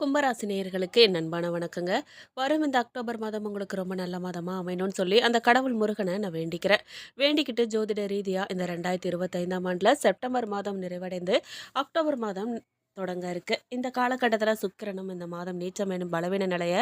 கும்பராசி நேயர்களுக்கு என் அன்பான வணக்கங்க. வரும் இந்த அக்டோபர் மாதம் உங்களுக்கு ரொம்ப நல்ல மாதமாக அமையணும்னு சொல்லி அந்த கடவுள் முருகனை நான் வேண்டிக்கிறேன். வேண்டிக்கிட்டு ஜோதிட ரீதியாக இந்த ரெண்டாயிரத்தி இருபத்தைந்தாம் ஆண்டில் செப்டம்பர் மாதம் நிறைவடைந்து அக்டோபர் மாதம் தொடங்க இருக்கு. இந்த காலகட்டத்தில் சுக்கிரனும் இந்த மாதம் நீச்சம் எனும் பலவீன நிலையை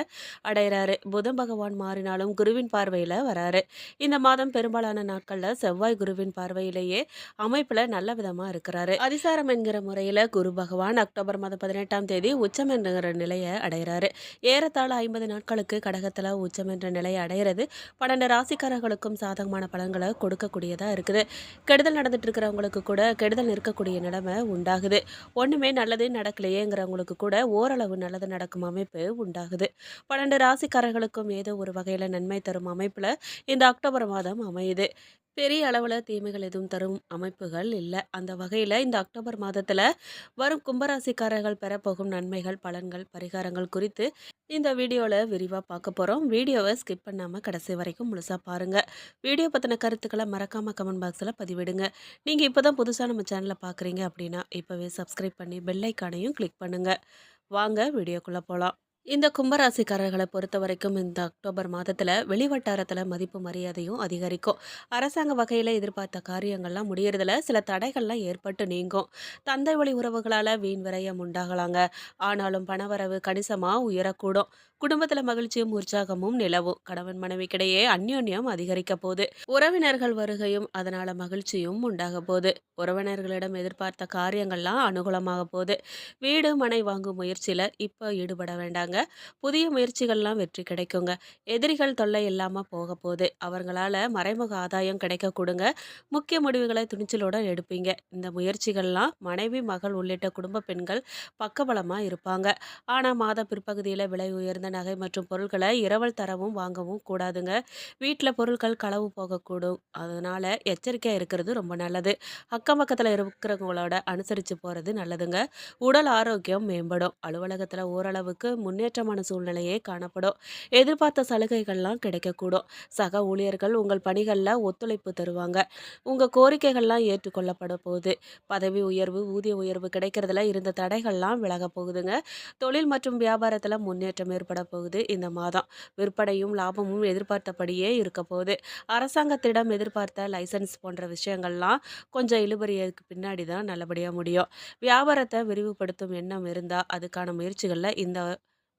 அடைகிறாரு. புதன் பகவான் மாறினாலும் குருவின் பார்வையில் வராரு. இந்த மாதம் பெரும்பாலான நாட்களில் செவ்வாய் குருவின் பார்வையிலேயே அமைப்பில் நல்ல விதமாக இருக்கிறாரு. அதிசாரம் என்கிற முறையில் குரு பகவான் அக்டோபர் மாதம் பதினெட்டாம் தேதி உச்சம் என்கிற நிலையை அடைகிறாரு. ஏறத்தாழ ஐம்பது நாட்களுக்கு கடகத்தில் உச்சம் என்ற நிலையை அடைகிறது. பன்னெண்டு ராசிக்காரர்களுக்கும் சாதகமான பலன்களை கொடுக்கக்கூடியதாக இருக்குது. கெடுதல் நடந்துட்டு இருக்கிறவங்களுக்கு கூட கெடுதல் நிற்கக்கூடிய நிலைமை உண்டாகுது. ஒன்றுமே நல்லது நடக்கலையேங்கிறவங்களுக்கு கூட ஓரளவு நல்லது நடக்கும் அமைப்பு உண்டாகுது. பன்னெண்டு ராசிக்காரர்களுக்கும் ஏதோ ஒரு வகையில் நன்மை தரும் அமைப்பில் இந்த அக்டோபர் மாதம் அமையுது. பெரிய அளவில் தீமைகள் எதுவும் தரும் அமைப்புகள் இல்லை. அந்த வகையில் இந்த அக்டோபர் மாதத்தில் வரும் கும்பராசிக்காரர்கள் பெறப்போகும் நன்மைகள் பலன்கள் பரிகாரங்கள் குறித்து இந்த வீடியோவில் விரிவாக பார்க்க போகிறோம் வீடியோவை ஸ்கிப் பண்ணாமல் கடைசி வரைக்கும் முழுசாக பாருங்கள் வீடியோ பற்றின கருத்துக்களை மறக்காமல் கமெண்ட் பாக்ஸில் பதிவிடுங்க. நீங்கள் இப்போ தான் புதுசாக நம்ம சேனலை பார்க்குறீங்க அப்படின்னா இப்போவே சப்ஸ்கிரைப் பண்ணி பெல்லைக்கானையும் கிளிக் பண்ணுங்கள் வாங்க வீடியோக்குள்ளே போகலாம் இந்த கும்பராசிக்காரர்களை பொறுத்த வரைக்கும் இந்த அக்டோபர் மாதத்தில் வெளிவட்டாரத்தில் மதிப்பு மரியாதையும் அதிகரிக்கும். அரசாங்க வகையில் எதிர்பார்த்த காரியங்கள்லாம் முடியறதில் சில தடைகள்லாம் ஏற்பட்டு நீங்கும். தந்தை வழி உறவுகளால் வீண் விரயம் உண்டாகலாங்க. ஆனாலும் பணவரவு கணிசமாக உயரக்கூடும். குடும்பத்தில் மகிழ்ச்சியும் உற்சாகமும் நிலவும். கணவன் மனைவிக்கிடையே அந்யோன்யம் அதிகரிக்க போகுது. உறவினர்கள் வருகையும் அதனால மகிழ்ச்சியும் உண்டாக போகுது. உறவினர்களிடம் எதிர்பார்த்த காரியங்கள்லாம் அனுகூலமாக போகுது. வீடு மனை வாங்கும் முயற்சியில் இப்போ ஈடுபட வேண்டாங்க. புதிய முயற்சிகள்லாம் வெற்றி கிடைக்குங்க. எதிரிகள் தொல்லை இல்லாமல் போக போகுது. அவங்களால மறைமுக ஆதாயம் கிடைக்க கொடுங்க. முக்கிய முடிவுகளை துணிச்சலுடன் எடுப்பீங்க. இந்த முயற்சிகள்லாம் மனைவி மகள் உள்ளிட்ட குடும்ப பெண்கள் பக்கபலமாக இருப்பாங்க. ஆனால் மாத பிற்பகுதியில் விலை உயர்ந்த நகை மற்றும் பொருட்களை இரவல் தரவும் வாங்கவும் கூடாதுங்க. வீட்டில் பொருட்கள் களவு போகக்கூடும். அதனால எச்சரிக்கையாக இருக்கிறது ரொம்ப நல்லது. அக்கம் பக்கத்தில் இருக்கிறவங்களோட அனுசரித்து போகிறது நல்லதுங்க. உடல் ஆரோக்கியம் மேம்படும். அலுவலகத்தில் ஓரளவுக்கு முன்னேற்றமான சூழ்நிலையே காணப்படும். எதிர்பார்த்த சலுகைகள்லாம் கிடைக்கக்கூடும். சக ஊழியர்கள் உங்கள் பணிகளில் ஒத்துழைப்பு தருவாங்க. உங்கள் கோரிக்கைகள்லாம் ஏற்றுக்கொள்ளப்பட போகுது. பதவி உயர்வு ஊதிய உயர்வு கிடைக்கிறதுல இருந்த தடைகள்லாம் விலக போகுதுங்க. தொழில் மற்றும் வியாபாரத்தில் முன்னேற்றம் ஏற்பட போகுது இந்த மாதம் விற்பனையும் லாபமும் எதிர்பார்த்தபடியே இருக்க போகுது. அரசாங்கத்திடம் எதிர்பார்த்த லைசன்ஸ் போன்ற விஷயங்கள்லாம் கொஞ்சம் இழுபறியதுக்கு பின்னாடி தான் நல்லபடியாக முடியும். வியாபாரத்தை விரிவுபடுத்தும் எண்ணம் இருந்தால் அதுக்கான முயற்சிகளில் இந்த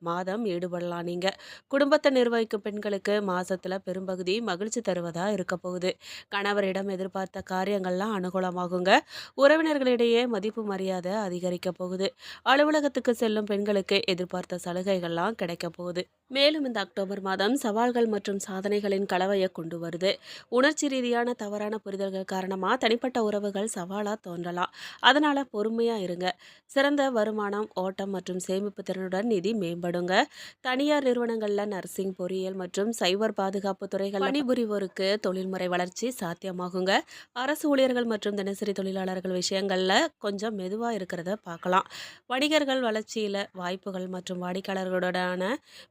மாதம் ஈடுபடலாம். நீங்கள் குடும்பத்தை நிர்வகிக்கும் பெண்களுக்கு மாதத்தில் பெரும்பகுதி மகிழ்ச்சி தருவதாக இருக்க போகுது. கணவரிடம் எதிர்பார்த்த காரியங்கள்லாம் அனுகூலமாகுங்க. உறவினர்களிடையே மதிப்பு மரியாதை அதிகரிக்க போகுது. அலுவலகத்துக்கு செல்லும் பெண்களுக்கு எதிர்பார்த்த சலுகைகள்லாம் கிடைக்க போகுது. மேலும் இந்த அக்டோபர் மாதம் சவால்கள் மற்றும் சாதனைகளின் கலவையை கொண்டு வருது. உணர்ச்சி ரீதியான தவறான புரிதல்கள் காரணமாக தனிப்பட்ட உறவுகள் சவாலாக தோன்றலாம். அதனால் பொறுமையாக இருங்க. சிறந்த வருமானம் ஓட்டம் மற்றும் சேமிப்பு திறனுடன் நிதி மேம்படுங்க தனியார் நிறுவனங்களில் நர்சிங் பொறியியல் மற்றும் சைபர் பாதுகாப்பு துறைகள் பணிபுரிவோருக்கு தொழில்முறை வளர்ச்சி சாத்தியமாகுங்க. அரசு ஊழியர்கள் மற்றும் தினசரி தொழிலாளர்கள் விஷயங்களில் கொஞ்சம் மெதுவாக இருக்கிறத பார்க்கலாம் வணிகர்கள் வளர்ச்சியில் வாய்ப்புகள் மற்றும் வாடிக்கையாளர்களுடனான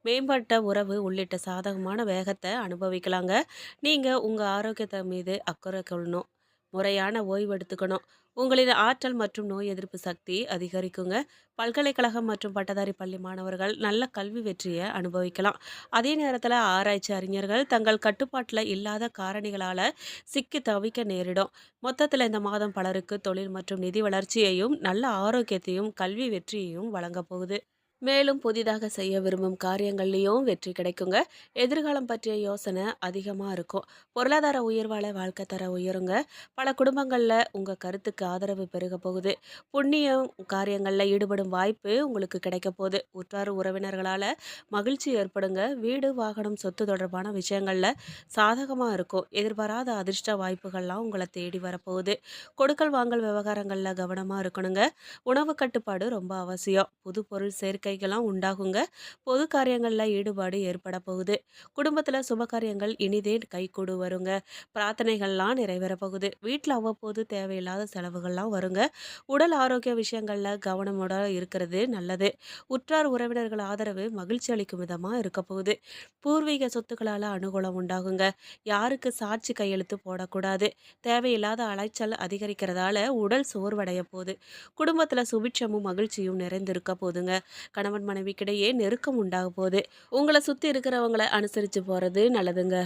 மேம்பட்ட மேம்பட்ட உறவு உள்ளிட்ட சாதகமான வேகத்தை அனுபவிக்கலாங்க. நீங்கள் உங்கள் ஆரோக்கியத்தை மீது அக்கறை கொள்ளணும். முறையான ஓய்வு எடுத்துக்கணும். உங்களின் ஆற்றல் மற்றும் நோய் எதிர்ப்பு சக்தி அதிகரிக்குங்க. பல்கலைக்கழகம் மற்றும் பட்டதாரி பள்ளி மாணவர்கள் நல்ல கல்வி வெற்றியை அனுபவிக்கலாம். அதே நேரத்தில் ஆராய்ச்சி அறிஞர்கள் தங்கள் கட்டுப்பாட்டில் இல்லாத காரணிகளால் சிக்கி தவிக்க நேரிடும். மொத்தத்தில் இந்த மாதம் பலருக்கு தொழில் மற்றும் நிதி வளர்ச்சியையும் நல்ல ஆரோக்கியத்தையும் கல்வி வெற்றியையும் வழங்க போகுது. மேலும் புதிதாக செய்ய விரும்பும் காரியங்கள்லேயும் வெற்றி கிடைக்குங்க. எதிர்காலம் பற்றிய யோசனை அதிகமாக இருக்கும். பொருளாதார உயர்வால் வாழ்க்கை தர உயருங்க. பல குடும்பங்களில் உங்கள் கருத்துக்கு ஆதரவு பெருக போகுது. புண்ணியம் காரியங்களில் ஈடுபடும் வாய்ப்பு உங்களுக்கு கிடைக்க போகுது. உற்றார் உறவினர்களால் மகிழ்ச்சி ஏற்படுங்க. வீடு வாகனம் சொத்து தொடர்பான விஷயங்களில் சாதகமாக இருக்கும். எதிர்பாராத அதிர்ஷ்ட வாய்ப்புகள்லாம் உங்களை தேடி வரப்போகுது. கொடுக்கல் வாங்கல் விவகாரங்களில் கவனமாக இருக்கணுங்க. உணவு கட்டுப்பாடு ரொம்ப அவசியம். புது பொருள் சேர்க்கை சேர்க்கைகள்லாம் உண்டாகுங்க. பொது காரியங்களில் ஈடுபாடு ஏற்பட போகுது. குடும்பத்தில் சுப காரியங்கள் இனிதே கைகூடு வருங்க. பிரார்த்தனைகள்லாம் நிறைவேற போகுது. வீட்டில் அவ்வப்போது தேவையில்லாத செலவுகள்லாம் வருங்க. உடல் ஆரோக்கிய விஷயங்களில் கவனமோட இருக்கிறது நல்லது. உற்றார் உறவினர்கள் ஆதரவு மகிழ்ச்சி அளிக்கும் விதமாக இருக்க போகுது. பூர்வீக சொத்துக்களால் அனுகூலம் உண்டாகுங்க. யாருக்கு சாட்சி கையெழுத்து போடக்கூடாது. தேவையில்லாத அலைச்சல் அதிகரிக்கிறதால உடல் சோர்வடைய போகுது. குடும்பத்தில் சுபிட்சமும் மகிழ்ச்சியும் நிறைந்திருக்க போதுங்க கணவன் மனைவிக்கிடையே நெருக்கம் உண்டாக போகுது. உங்களை சுற்றி இருக்கிறவங்கள அனுசரித்து போகிறது நல்லதுங்க.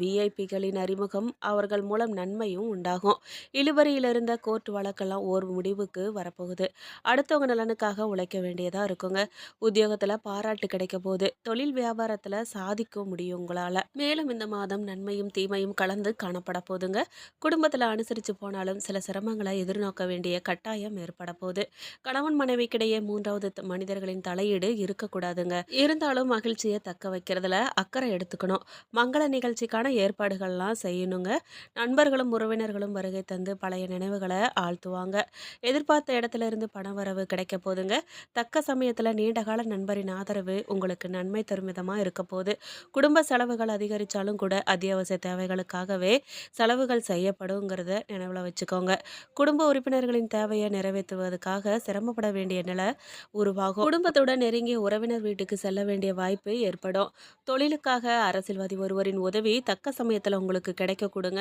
விஐபிகளின் அறிமுகம் அவர்கள் மூலம் நன்மையும் உண்டாகும். இழுபறியில் இருந்த கோர்ட் வழக்கெல்லாம் ஓர் முடிவுக்கு வரப்போகுது. அடுத்தவங்க நலனுக்காக உழைக்க வேண்டியதாக இருக்குங்க. உத்தியோகத்தில் பாராட்டு கிடைக்க போகுது. தொழில் வியாபாரத்தில் சாதிக்க முடியும் உங்களால். மேலும் இந்த மாதம் நன்மையும் தீமையும் கலந்து காணப்பட போகுதுங்க. குடும்பத்தில் அனுசரித்து போனாலும் சில சிரமங்களை எதிர்நோக்க வேண்டிய கட்டாயம் ஏற்பட போகுது. கணவன் மனைவிக்கிடையே மூன்றாவது மனிதர்களின் தலையீடு இருக்கக்கூடாதுங்க. இருந்தாலும் மகிழ்ச்சியை தக்க வைக்கிறதுல அக்கறை எடுத்துக்கணும். மங்கள நிகழ்ச்சிக்கான ஏற்பாடுகள்லாம் செய்யணுங்க. நண்பர்களும் உறவினர்களும் வருகை தந்து பழைய நினைவுகளை ஆழ்த்துவாங்க. எதிர்பார்த்த இடத்துல இருந்து பணவரவு கிடைக்க போதுங்க தக்க சமயத்தில் நீண்டகால நண்பரின் ஆதரவு உங்களுக்கு நன்மை தரும் விதமாக இருக்க போகுது. குடும்ப செலவுகள் அதிகரித்தாலும் கூட அத்தியாவசிய தேவைகளுக்காகவே செலவுகள் செய்யப்படுங்கிறத நினைவில் வச்சுக்கோங்க. குடும்ப உறுப்பினர்களின் தேவையை நிறைவேற்றுவதற்காக சிரமப்பட வேண்டிய நிலை உருவாகும். குடும்பத்துடன் நெருங்கிய உறவினர் வீட்டுக்கு செல்ல வேண்டிய வாய்ப்பு ஏற்படும். தொழிலுக்காக அரசியல்வாதி ஒருவரின் உதவி தக்க சமயத்தில் உங்களுக்கு கிடைக்க கொடுங்க.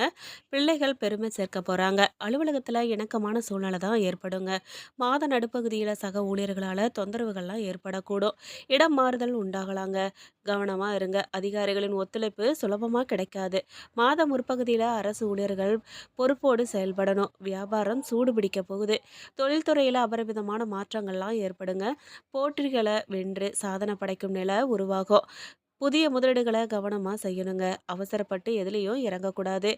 பிள்ளைகள் பெருமை சேர்க்க போகிறாங்க அலுவலகத்தில் இணக்கமான சூழ்நிலை தான் ஏற்படுங்க. மாத நடுப்பகுதியில் சக ஊழியர்களால் தொந்தரவுகள்லாம் ஏற்படக்கூடும். இடம் மாறுதல் உண்டாகலாங்க. கவனமாக இருங்க. அதிகாரிகளின் ஒத்துழைப்பு சுலபமாக கிடைக்காது. மாத முற்பகுதியில் அரசு ஊழியர்கள் பொறுப்போடு செயல்படணும். வியாபாரம் சூடு பிடிக்க போகுது. தொழில்துறையில் அபரிவிதமான மாற்றங்கள்லாம் ஏற்படுங்க. வெற்றிகளை வென்று சாதனை படைக்கும் நிலை உருவாகும். புதிய முதலீடுகளை கவனமாக செய்யணுங்க. அவசரப்பட்டு எதுலேயும் இறங்கக்கூடாது.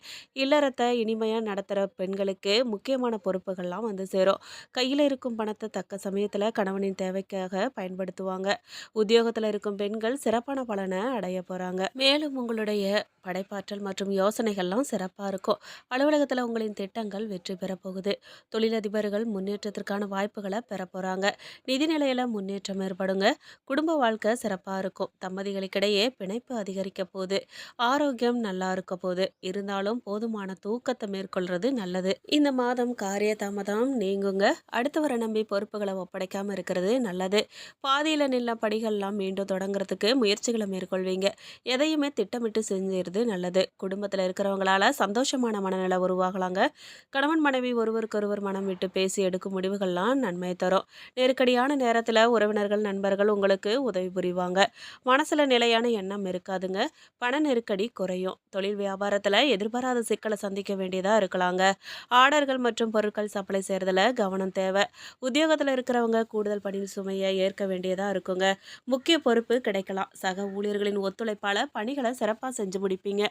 இல்லறத்தை இனிமையாக நடத்துகிற பெண்களுக்கு முக்கியமான பொறுப்புகள்லாம் வந்து சேரும். கையில் இருக்கும் பணத்தை தக்க சமயத்தில் கணவனின் தேவைக்காக பயன்படுத்துவாங்க. உத்தியோகத்தில் இருக்கும் பெண்கள் சிறப்பான பலனை அடைய போகிறாங்க மேலும் உங்களுடைய படைப்பாற்றல் மற்றும் யோசனைகள்லாம் சிறப்பாக இருக்கும். அலுவலகத்தில் உங்களின் திட்டங்கள் வெற்றி பெறப்போகுது தொழிலதிபர்கள் முன்னேற்றத்திற்கான வாய்ப்புகளை பெற போகிறாங்க நிதி நிலையில் முன்னேற்றம் ஏற்படுங்க. குடும்ப வாழ்க்கை சிறப்பாக இருக்கும். தம்பதிகளுக்கிடையே பிணைப்பு அதிகரிக்க போகுது. ஆரோக்கியம் நல்லா இருக்க போகுது. இருந்தாலும் போதுமான தூக்கத்தை மேற்கொள்றது நல்லது. இந்த மாதம் காரிய தாமதம் நீங்குங்க அடுத்தவரை நம்பி பொறுப்புகளை ஒப்படைக்காம இருக்கிறது நல்லது. பாதியில் நின்ன படிகள்லாம் மீண்டும் தொடங்குறதுக்கு முயற்சிகளை மேற்கொள்வீங்க. எதையுமே திட்டமிட்டு செஞ்சிருது நல்லது. குடும்பத்தில் இருக்கிறவங்களால சந்தோஷமான மனநிலை உருவாகலாங்க. கணவன் மனைவி ஒருவருக்கொருவர் மனம் விட்டு பேசி எடுக்கும் முடிவுகள்லாம் நன்மை தரும். நெருக்கடியான நேரத்தில் உறவினர்கள் நண்பர்கள் உங்களுக்கு உதவி புரிவாங்க. மனசில் நிலையான எண்ணம் இருக்காதுங்க. பண நெருக்கடி குறையும். தொழில் வியாபாரத்தில் எதிர்பாராத சிக்கலை சந்திக்க வேண்டியதாக இருக்கலாங்க. ஆர்டர்கள் மற்றும் பொருட்கள் சப்ளை செய்கிறதுல கவனம் தேவை. உத்தியோகத்தில் இருக்கிறவங்க கூடுதல் பணி சுமையை ஏற்க வேண்டியதாக இருக்குங்க. முக்கிய பொறுப்பு கிடைக்கலாம். சக ஊழியர்களின் ஒத்துழைப்பால் பணிகளை சிறப்பாக செஞ்சு முடிப்பீங்க.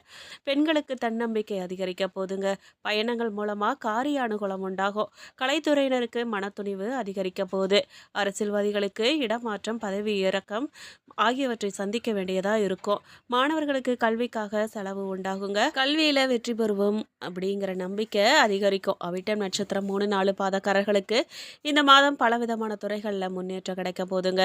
பெண்களுக்கு தன்னம்பிக்கை அதிகரிக்க போதுங்க. பயணங்கள் மூலமாக காரிய அனுகூலம் உண்டாகும். கலைத்துறையினருக்கு மனத்துணிவு அதிகரிக்க போகுது. அரசியல்வாதிகளுக்கு இடமாற்றம் பதவி இறக்கம் ஆகியவற்றை சந்திக்க வேண்டியதாக இருக்கும். மாணவர்களுக்கு கல்விக்காக செலவு உண்டாகுங்க. கல்வியில் வெற்றி பெறுவோம் அப்படிங்கிற நம்பிக்கை அதிகரிக்கும். அவிட்டம் நட்சத்திரம் மூணு நாலு பாதக்காரர்களுக்கு இந்த மாதம் பலவிதமான துறைகளில் முன்னேற்றம் கிடைக்க போதுங்க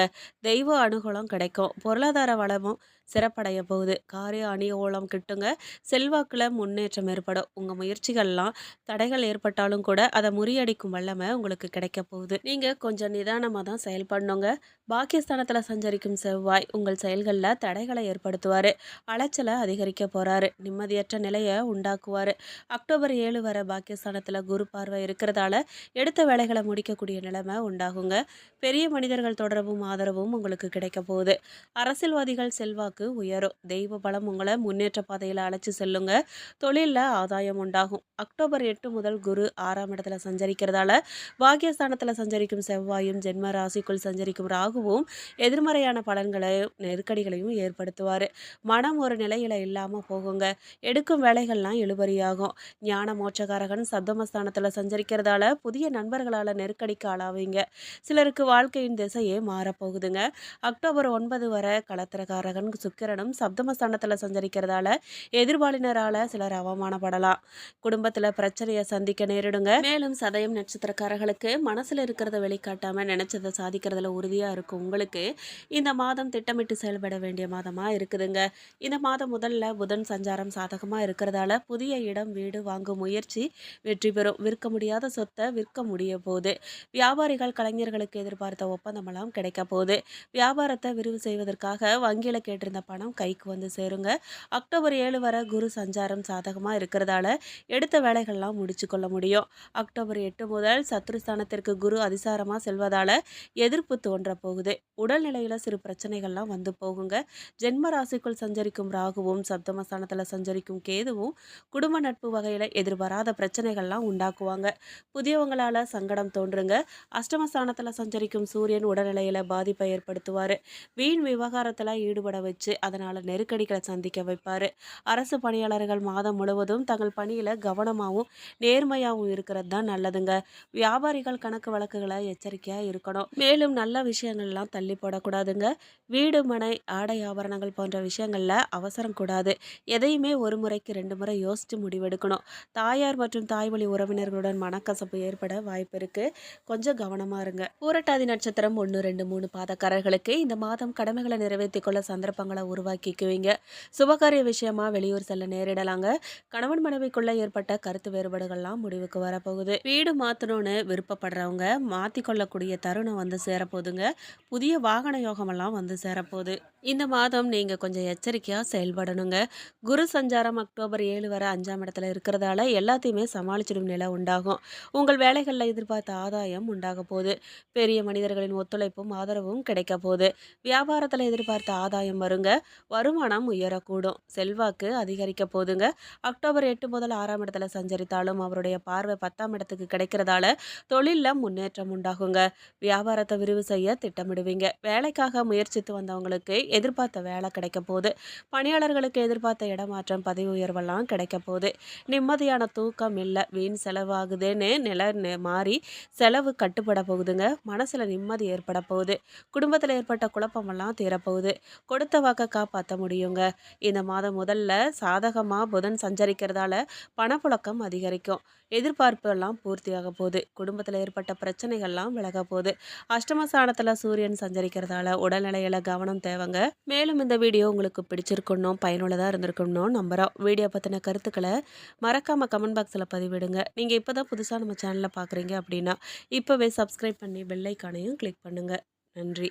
தெய்வ அனுகூலம் கிடைக்கும். பொருளாதார வளமும் சிறப்படைய போகுது. காரிய அணியோலம் கிட்டுங்க. செல்வாக்கில் முன்னேற்றம் ஏற்படும். உங்கள் முயற்சிகள்லாம் தடைகள் ஏற்பட்டாலும் கூட அதை முறியடிக்கும் வல்லமை உங்களுக்கு கிடைக்க போகுது. நீங்கள் கொஞ்சம் நிதானமாக தான் செயல்படணுங்க. பாக்கியஸ்தானத்தில் சஞ்சரிக்கும் செவ்வாய் உங்கள் செயல்களில் தடை தடைகளை ஏற்படுத்துவார். அலைச்சலை அதிகரிக்க போகிறாரு நிம்மதியற்ற நிலையை உண்டாக்குவார். அக்டோபர் ஏழு வரை பாக்கியஸ்தானத்தில் குரு பார்வை இருக்கிறதால எடுத்த வேலைகளை முடிக்கக்கூடிய நிலைமை உண்டாகுங்க. பெரிய மனிதர்கள் தொடர்பும் ஆதரவும் உங்களுக்கு கிடைக்க போகுது. அரசியல்வாதிகள் செல்வாக்கு உயரும். தெய்வ பலம் உங்களை முன்னேற்ற பாதையில் அழைச்சி செல்லுங்க. தொழிலில் ஆதாயம் உண்டாகும். அக்டோபர் எட்டு முதல் குரு ஆறாம் இடத்துல சஞ்சரிக்கிறதால பாக்கியஸ்தானத்தில் சஞ்சரிக்கும் செவ்வாயும் ஜென்ம ராசிக்குள் சஞ்சரிக்கும் ராகுவும் எதிர்மறையான பலன்களையும் நெருக்கடிகளையும் ஏற்படுத்துவார். மனம் ஒரு நிலையில் இல்லாமல் போகுங்க. எடுக்கும் வேலைகள்லாம் இழுபறியாகும். ஞான மோட்சகாரகன் சப்தமஸ்தானத்தில் சஞ்சரிக்கிறதால புதிய நண்பர்களால் நெருக்கடிக்கு ஆளாவீங்க. சிலருக்கு வாழ்க்கையின் திசையே மாறப்போகுதுங்க. அக்டோபர் ஒன்பது வரை களத்திரகாரகன் சுக்கிரனும் சப்தமஸ்தானத்தில் சஞ்சரிக்கிறதால எதிர்பாலினரால் சிலர் அவமானப்படலாம். குடும்பத்தில் பிரச்சனையை சந்திக்க நேரிடுங்க. மேலும் சதயம் நட்சத்திரக்காரர்களுக்கு மனசில் இருக்கிறத வெளிக்காட்டாமல் நினைச்சதை சாதிக்கிறதுல உறுதியாக இருக்கும் உங்களுக்கு. இந்த மாதம் திட்டமிட்டு செயல்பட வேண்டிய மாதம் மாதமாக இருக்குதுங்க. இந்த மாதம் முதல்ல புதன் சஞ்சாரம் சாதகமாக இருக்கிறதால புதிய இடம் வீடு வாங்கும் முயற்சி வெற்றி பெறும். விற்க முடியாத சொத்தை விற்க முடிய போகுது. வியாபாரிகள் கலைஞர்களுக்கு எதிர்பார்த்த ஒப்பந்தமெல்லாம் கிடைக்க போகுது. வியாபாரத்தை விரிவு செய்வதற்காக வங்கியில் கேட்டிருந்த பணம் கைக்கு வந்து சேருங்க. அக்டோபர் ஏழு வரை குரு சஞ்சாரம் சாதகமாக இருக்கிறதால எடுத்த வேலைகள்லாம் முடிச்சு கொள்ள முடியும். அக்டோபர் எட்டு முதல் சத்ருஸ்தானத்திற்கு குரு அதிசாரமாக செல்வதால் எதிர்ப்பு தோன்ற போகுது. உடல்நிலையில் சிறு பிரச்சனைகள்லாம் வந்து போகுங்க. ஜென்ம ராசிக்குள் சஞ்சரிக்கும் ராகுவும் சப்தமஸ்தானத்தில் சஞ்சரிக்கும் கேதுவும் குடும்ப நட்பு வகையில் எதிர்பாராத பிரச்சனைகள்லாம் உண்டாக்குவாங்க. புதியவங்களால் சங்கடம் தோன்றுங்க. அஷ்டமஸ்தானத்தில் சஞ்சரிக்கும் சூரியன் உடல்நிலையில் பாதிப்பை ஏற்படுத்துவார். வீண் விவகாரத்தில் ஈடுபட வச்சு அதனால் நெருக்கடிகளை சந்திக்க வைப்பார். அரசு பணியாளர்கள் மாதம் முழுவதும் தங்கள் பணியில் கவனமாகவும் நேர்மையாகவும் இருக்கிறது தான் நல்லதுங்க. வியாபாரிகள் கணக்கு வழக்குகளை எச்சரிக்கையாக இருக்கணும். மேலும் நல்ல விஷயங்கள்லாம் தள்ளி போடக்கூடாதுங்க. வீடு மனை ஆடை ஆபரணங்கள் போன்ற விஷயங்களில் அவசரம் கூடாது. எதையுமே ஒரு முறைக்கு ரெண்டு முறை யோசித்து முடிவெடுக்கணும். தாயார் மற்றும் தாய்வழி உறவினர்களுடன் மனக்கசப்பு ஏற்பட வாய்ப்பு இருக்குது கொஞ்சம் கவனமாக இருங்க. பூரட்டாதி நட்சத்திரம் ஒன்று ரெண்டு மூணு பாதக்காரர்களுக்கு இந்த மாதம் கடமைகளை நிறைவேற்றி கொள்ள சந்தர்ப்பங்களை உருவாக்கிக்குவீங்க. சுபகாரிய விஷயமா வெளியூர் செல்ல நேரிடலாங்க. கணவன் மனைவிக்குள்ள ஏற்பட்ட கருத்து வேறுபாடுகள்லாம் முடிவுக்கு வரப்போகுது. வீடு மாற்றணும்னு விருப்பப்படுறவங்க மாற்றிக்கொள்ளக்கூடிய தருணம் வந்து சேரப்போகுதுங்க. புதிய வாகன யோகமெல்லாம் வந்து சேரப்போகுது. இந்த மாதம் நீங்கள் கொஞ்சம் எச்சரிக்கையாக செயல்படணுங்க. குரு சஞ்சாரம் அக்டோபர் ஏழு வரை அஞ்சாம் இடத்துல இருக்கிறதால எல்லாத்தையுமே சமாளிச்சிடும் நிலை உண்டாகும். உங்கள் வேலைகளில் எதிர்பார்த்த ஆதாயம் உண்டாக போகுது. பெரிய மனிதர்களின் ஒத்துழைப்பும் ஆதரவும் கிடைக்க போகுது. வியாபாரத்தில் எதிர்பார்த்த ஆதாயம் வருங்க. வருமானம் உயரக்கூடும். செல்வாக்கு அதிகரிக்க போதுங்க அக்டோபர் எட்டு முதல் ஆறாம் இடத்துல சஞ்சரித்தாலும் அவருடைய பார்வை பத்தாம் இடத்துக்கு கிடைக்கிறதால தொழிலில் முன்னேற்றம் உண்டாகுங்க. வியாபாரத்தை விரிவு செய்ய திட்டமிடுவீங்க. வேலைக்காக முயற்சித்து வந்தவங்களுக்கு எதிர்பார்த்த வேலை கிடைக்க போகுது. பணியாளர்களுக்கு எதிர்பார்த்த இடமாற்றம் பதவி உயர்வெல்லாம் கிடைக்க போகுது. நிம்மதியான தூக்கம் இல்லை வீண் செலவாகுதுன்னு நில மாறி செலவு கட்டுப்பட போகுதுங்க. மனசில் நிம்மதி ஏற்பட போகுது. குடும்பத்தில் ஏற்பட்ட குழப்பமெல்லாம் தீரப்போகுது கொடுத்த வாக்க காப்பாற்ற முடியுங்க. இந்த மாதம் முதல்ல சாதகமாக புதன் சஞ்சரிக்கிறதால பணப்புழக்கம் அதிகரிக்கும். எதிர்பார்ப்பு எல்லாம் பூர்த்தியாக போகுது. குடும்பத்தில் ஏற்பட்ட பிரச்சனைகள்லாம் விலக போகுது. அஷ்டமஸ்தானத்தில் சூரியன் சஞ்சரிக்கிறதால உடல்நிலையில் கவனம் தேவைங்க. மேலும் இந்த வீடியோ உங்களுக்கு பிடிச்சிருக்கணும் பயனுள்ளதாக இருந்திருக்கணும் நம்புகிறோம் வீடியோ பற்றின கருத்துக்களை மறக்காமல் கமெண்ட் பாக்ஸில் பதிவிடுங்க. நீங்கள் இப்போ தான் புதுசாக நம்ம சேனலில் பார்க்குறீங்க அப்படின்னா இப்போவே சப்ஸ்கிரைப் பண்ணி பெல்லைக்கானையும் கிளிக் பண்ணுங்கள் நன்றி.